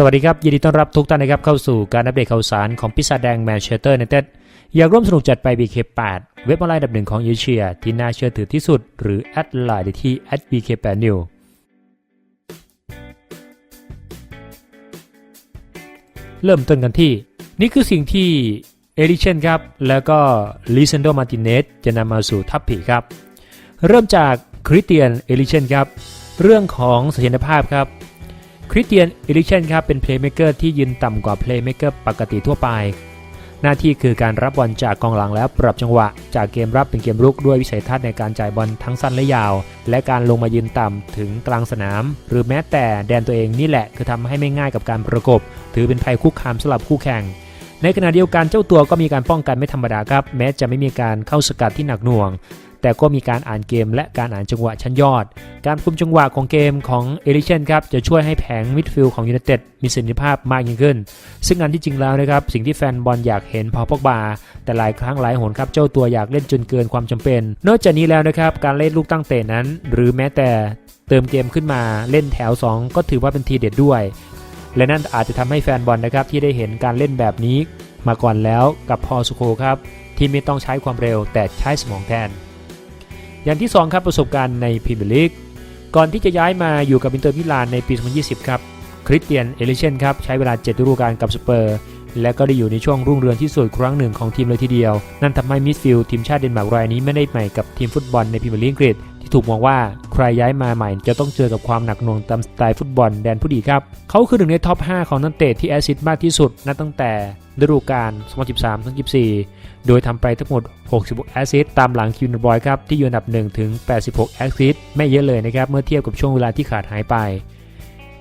สวัสดีครับ ยินดีต้อนรับทุกท่านนะครับเข้าสู่การอัปเดตข่าวสารของพิซซ่าแดงแมนเชสเตอร์ยูไนเต็ดอยากร่วมสนุกจัดไป BK8 เว็บออนไลน์อันดับหนึ่งของเอเชีย ที่น่าเชื่อถือที่สุด หรือแอดไลน์ได้ที่ @bk8new เริ่มต้นกันที่ นี่คือสิ่งที่เอริเชนครับ แล้วก็ลิเซนโดมาติเนสจะนำมาสู่ทัพผีครับ เริ่มจากคริสเตียนเอริเชนครับ เรื่องของเสถียรภาพครับ คริสเตียนเอริเชนครับเป็นเพลย์เม k เกอร์ที่ยืนต่ำกว่าเพลย์เม k เกอร์ปกติทั่วไป หน้าที่คือการรับบอลจากกองหลังแล้วปรับจังหวะ จากเกมรับเป็นเกมรุกด้วยวิสัยทัศน์ในการจ่ายบอลทั้งสั้นและยาว และการลงมายืนต่ำถึงกลางสนาม หรือแม้แต่แดนตัวเองนี่แหละคือทำให้ไม่ง่ายกับการประกบ ถือเป็นภัยคุกคามสำหรับคู่แข่ง ในขณะเดียวกันเจ้าตัวก็มีการป้องกันไม่ธรรมดาครับ แม้จะไม่มีการเข้าสกัดที่หนักหน่วง แต่ก็มีการอ่านเกมและการอ่านจังหวะชั้นยอด การคุมจังหวะของเกมของเอริเชนครับจะช่วยให้แผงมิดฟิลด์ของยูไนเต็ดมีประสิทธิภาพมากยิ่งขึ้น ซึ่งอันที่จริงแล้วนะครับสิ่งที่แฟนบอลอยากเห็นพอพอกบา แต่หลายครั้งหลายหนครับเจ้าตัวอยากเล่นจนเกินความจำเป็น นอกจากนี้แล้วนะครับการเล่นลูกตั้งเตะนั้น หรือแม้แต่เติมเกมขึ้นมาเล่นแถว 2 ก็ถือว่าเป็นทีเด็ดด้วยและนั่นอาจจะทำให้แฟนบอลนะครับที่ได้เห็นการเล่นแบบนี้มาก่อนแล้วกับพอสุโคครับ ที่ไม่ต้องใช้ความเร็วแต่ใช้สมองแทน อย่างที่ 2 ครับประสบการณ์ในพรีเมียร์ลีกก่อนที่จะย้ายมาอยู่กับอินเตอร์มิลานในปี 2020 ครับคริสเตียนเอลิเชนครับใช้เวลา7ฤดูกาลกับสเปอร์ และก็ได้อยู่ในช่วงรุ่งเรืองที่สุดครั้งหนึ่งของทีมเลยทีเดียว นั่นทำให้มิดฟิลด์ทีมชาติเดนมาร์กรายนี้ไม่ได้ใหม่กับทีมฟุตบอลในพรีเมียร์ลีกอังกฤษ ที่ถูกมองว่าใครย้ายมาใหม่จะต้องเจอกับความหนักหน่วงตามสไตล์ฟุตบอลแดนผู้ดีครับ เขาคือหนึ่งในท็อป 5 ของนักเตะที่แอซิสต์มากที่สุดนับตั้งแต่ฤดูกาล 2013-2014 โดยทำไปทั้งหมด 66 แอซิสต์ตามหลังคิวนบอยครับที่อยู่อันดับ1ถึง 86 แอซิสต์ไม่เยอะเลยนะครับเมื่อเทียบกับช่วงเวลาที่ขาดหายไป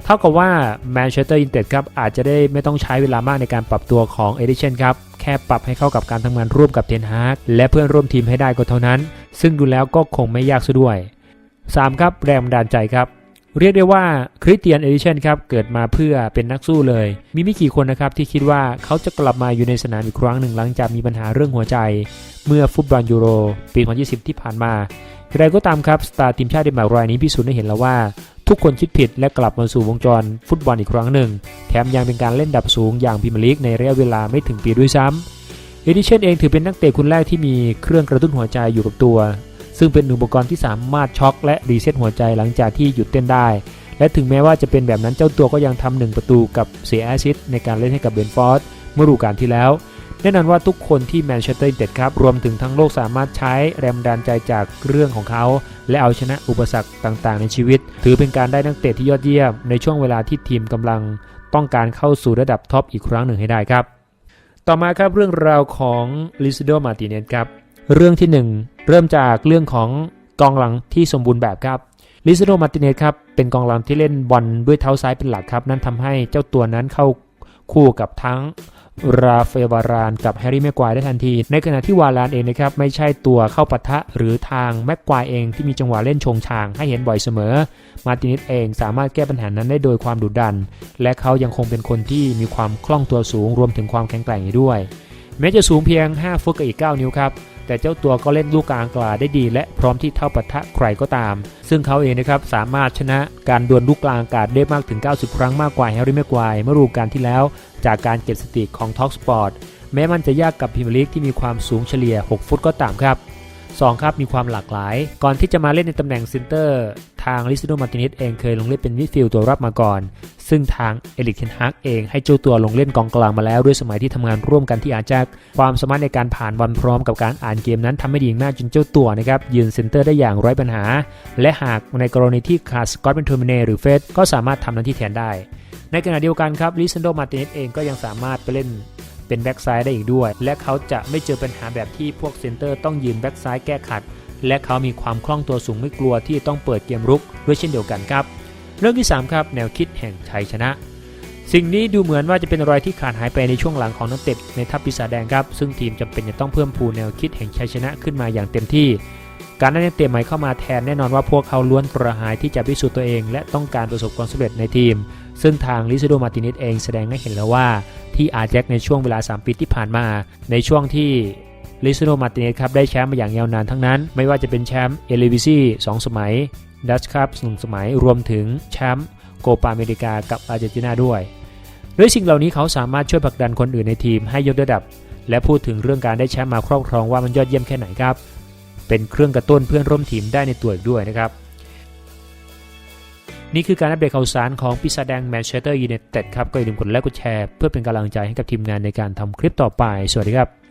เท่ากับว่าแมนเชสเตอร์ยูไนเต็ดครับอาจจะได้ไม่ต้องใช้เวลามากในการปรับตัวของเอเดเชนครับ แค่ปรับให้เข้ากับการทำงานร่วมกับเทนฮาร์กและเพื่อนร่วมทีมให้ได้ก็เท่านั้น ซึ่งดูแล้วก็คงไม่ยากซะด้วย 3 ครับแรงบันดาลใจครับ เรียกได้ว่าคริสเตียนเอริเชนครับเกิดมาเพื่อเป็นนักสู้เลย มีไม่กี่คนนะครับที่คิดว่าเขาจะกลับมาอยู่ในสนามอีกครั้งหนึ่งหลังจากมีปัญหาเรื่องหัวใจ เมื่อฟุตบอลยูโรปี2020 ที่ผ่านมาใครก็ตามครับสตาร์ทีมชาติเดนมาร์กรายนี้พิสูจน์ให้เห็นแล้วว่า ทุกคนคิดผิดและกลับมาสู่วงจรฟุตบอลอีกครั้งหนึ่ง แถมยังเป็นการเล่นดับสูงอย่างพรีเมียร์ลีกในระยะเวลาไม่ถึงปีด้วยซ้ำ เอดิเชนเองถือเป็นนักเตะคนแรกที่มีเครื่องกระตุ้นหัวใจอยู่กับตัว ซึ่งเป็นอุปกรณ์ที่สามารถช็อกและรีเซ็ตหัวใจหลังจากที่หยุดเต้นได้ และถึงแม้ว่าจะเป็นแบบนั้นเจ้าตัวก็ยังทำหนึ่งประตูกับเสียแอซิสต์ในการเล่นให้กับเบนฟอร์ดเมื่อฤดูกาลที่แล้วแน่นอนว่าทุกคนที่แมนเชสเตอร์ยูไนเต็ดครับ รวมถึงทั้งโลกสามารถใช้แรงบันใจจากเรื่องของเขา และเอาชนะอุปสรรคต่างๆ ในชีวิต ถือเป็นการได้นักเตะที่ยอดเยี่ยมในช่วงเวลาที่ทีมกำลังต้องการเข้าสู่ระดับท็อปอีกครั้งหนึ่งให้ได้ครับ ต่อมาครับเรื่องราวของลิซิโดมาติเนสครับ เรื่องที่หนึ่งเริ่มจากเรื่องของกองหลังที่สมบูรณ์แบบครับลิซิโดมาติเนสครับเป็นกองหลังที่เล่นบอลด้วยเท้าซ้ายเป็นหลักครับ นั่นทำให้เจ้าตัวนั้นเข้า คู่กับทั้งราเฟวารานกับแฮร์รี่แม็กควายได้ทันที ในขณะที่วารานเองนะครับไม่ใช่ตัวเข้าปะทะหรือทางแม็กควายเองที่มีจังหวะเล่นชงชางให้เห็นบ่อยเสมอ มาตินิสเองสามารถแก้ปัญหานั้นได้โดยความดุดัน และเขายังคงเป็นคนที่มีความคล่องตัวสูงรวมถึงความแข็งแกร่งอีกด้วยแม้จะสูงเพียง 5 ฟุตกับอีก 9 นิ้วครับ แต่เจ้าตัวก็เล่นลูกกลางกลาได้ดี และพร้อมที่เท่าปะทะใครก็ตาม ซึ่งเขาเองนะครับสามารถชนะการดวลลูกกลางอากาศได้มากถึง 90 ครั้งมากกว่าแฮร์รี่แม็กควายเมื่อฤดูกาลที่แล้ว จากการเก็บสถิติของท็อกสปอร์ตแม้มันจะยากกับพิมลิกที่มีความสูงเฉลี่ย 6 ฟุตก็ตามครับ 2ครับมีความหลากหลาย ก่อนที่จะมาเล่นในตำแหน่งเซนเตอร์ทางลิซิโดมาตินิสเองเคยลงเล่นเป็นมิดฟิลด์ตัวรับมาก่อน ซึ่งทางเอลิกเทนฮากเองให้เจ้าตัวลงเล่นกองกลางมาแล้ว ด้วยสมัยที่ทำงานร่วมกันที่อาจ็คความสามารถในการผ่านบอลพร้อมกับการอ่านเกมนั้นทำให้ดีมากจนเจ้าตัวนะครับยืนเซนเตอร์ได้อย่างไร้ปัญหา และหากในกรณีที่ขาดสกอตเป็นเทอร์มิเนหรือเฟสก็สามารถทำหน้าที่แทนได้ ในขณะเดียวกันครับลิซันโดมาติเนสเองก็ยังสามารถไปเล่น เป็นแบ็กซ้ายได้อีกด้วย และเขาจะไม่เจอปัญหาแบบที่พวกเซนเตอร์ต้องยืนแบ็กซ้ายแก้ขัด และเขามีความคล่องตัวสูงไม่กลัวที่ต้องเปิดเกมรุกด้วยเช่นเดียวกันครับ เรื่องที่ 3 ครับ แนวคิดแห่งชัยชนะ สิ่งนี้ดูเหมือนว่าจะเป็นรอยที่ขาดหายไปในช่วงหลังของนักเตะในทัพปีศาจแดงครับ ซึ่งทีมจำเป็นจะต้องเพิ่มพูนแนวคิดแห่งชัยชนะขึ้นมาอย่างเต็มที่การได้นักเตะใหม่เข้ามาแทนแน่นอนว่าพวกเขาล้วนกระหายที่จะพิสูจน์ตัวเอง และต้องการประสบความสำเร็จในทีม ซึ่งทางลิซโดมาตินิสเองแสดงให้เห็นแล้วว่า ที่อาแจ็คในช่วงเวลา 3 ปีที่ผ่านมา ในช่วงที่ลิซโดมาติเนสครับได้แชมป์มาอย่างยาวนานทั้งนั้น ไม่ว่าจะเป็นแชมป์เอลิวิซี2สสมัยดัชคัพหนึ่งสมัยรวมถึงแชมป์โกปาอเมริกากับอาร์เจนตินาด้วยด้วยสิ่งเหล่านี้เขาสามารถช่วยผลักดันคนอื่นในทีมให้ยกระดับ และพูดถึงเรื่องการได้แชมป์มาครอบครองว่ามันยอดเยี่ยมแค่ไหนครับ เป็นเครื่องกระตุ้นเพื่อนร่วมทีมได้ในตัวอีกด้วยนะครับ นี่คือการอัปเดตข่าวสารของปีศาจแดงแมนเชสเตอร์ยูไนเต็ดครับ ก็อย่าลืมกดไลค์กดแชร์ เพื่อเป็นกำลังใจให้กับทีมงานในการทำคลิปต่อไป สวัสดีครับ